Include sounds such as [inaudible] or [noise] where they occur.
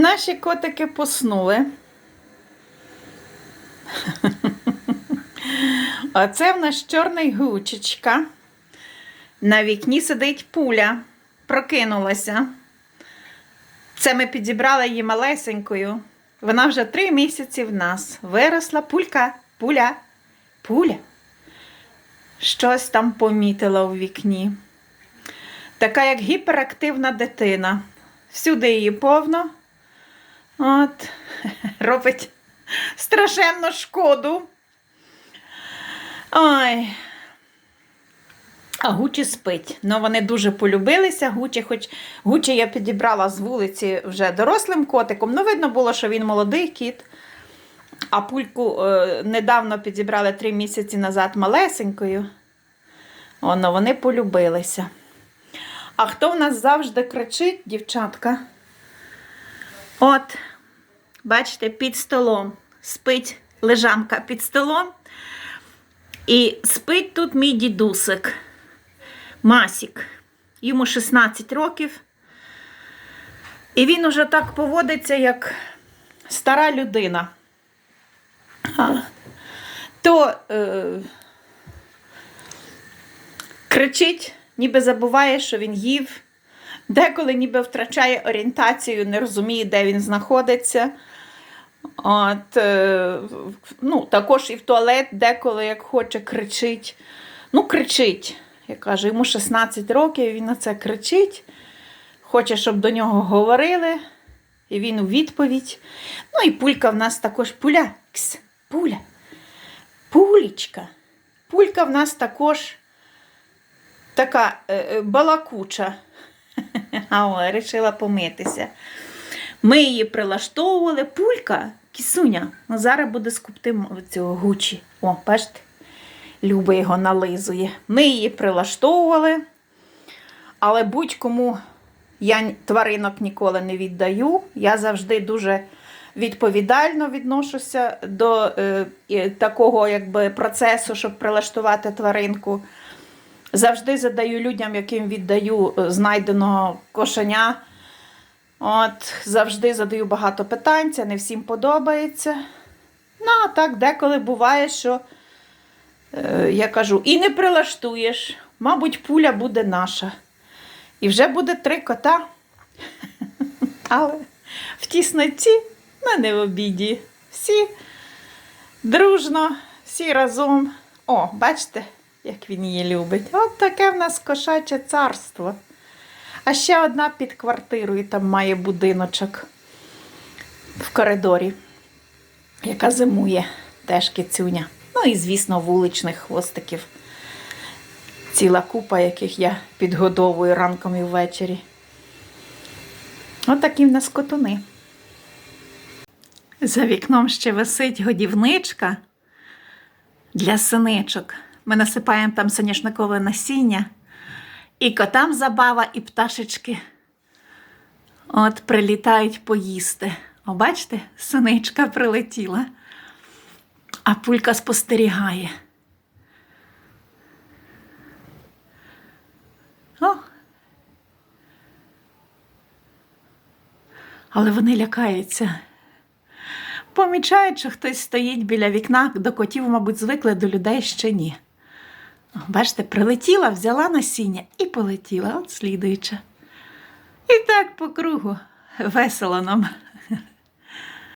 Наші котики поснули. Оце в нас чорний гучечка. На вікні сидить пуля, прокинулася. Це ми підібрали її малесенькою. Вона вже три місяці в нас. Виросла пулька, пуля, пуля. Щось там помітила у вікні. Така як гіперактивна дитина. Всюди її повно. От, [laughs] робить страшенну шкоду. Ой. А Гучі спить. Ну, вони дуже полюбилися. Гучі, хоч Гучі я підібрала з вулиці вже дорослим котиком. Ну, видно було, що він молодий кіт. А пульку е, недавно підібрали три місяці назад малесенькою. Воно, вони полюбилися. А хто в нас завжди кричить, дівчатка? От, бачите, під столом спить лежанка під столом. І спить тут мій дідусик. Масік. Йому 16 років. І він уже так поводиться, як стара людина. То е, кричить, ніби забуває, що він їв. Деколи ніби втрачає орієнтацію, не розуміє, де він знаходиться. От, е, ну, також і в туалет деколи, як хоче, кричить. Ну, кричить. Я кажу, йому 16 років, він на це кричить. Хоче, щоб до нього говорили. І він у відповідь. Ну і пулька в нас також пуля. Кс, пуля. Пулічка. Пулька в нас також така е, е, балакуча. [laughs] А о, помитися. Ми її прилаштовували. Пулька, кісуня, ну зараз буде скупти цього гучі. О, бачите, Люба його нализує. Ми її прилаштовували, але будь-кому я тваринок ніколи не віддаю. Я завжди дуже відповідально відношуся до е, такого якби, процесу, щоб прилаштувати тваринку. Завжди задаю людям, яким віддаю е, знайденого кошеня. От, завжди задаю багато питань, це не всім подобається. Ну, а так деколи буває, що е, я кажу, і не прилаштуєш, мабуть, пуля буде наша. І вже буде три кота. [laughs] Але в тісноті, ну не в обіді. Всі дружно, всі разом. О, бачите, як він її любить. От таке в нас кошаче царство. А ще одна під квартирою там має будиночок в коридорі, яка зимує теж кицюня. Ну і, звісно, вуличних хвостиків. Ціла купа, яких я підгодовую ранком і ввечері. Отакі в нас котуни. За вікном ще висить годівничка для синичок. Ми насипаємо там соняшникове насіння. І котам забава, і пташечки от прилітають поїсти. О, бачите, синичка прилетіла, а пулька спостерігає. О. Але вони лякаються. Помічають, що хтось стоїть біля вікна, до котів, мабуть, звикли до людей ще ні. Бачите, прилетіла, взяла насіння і полетіла, от слідуюча. І так по кругу. Весело нам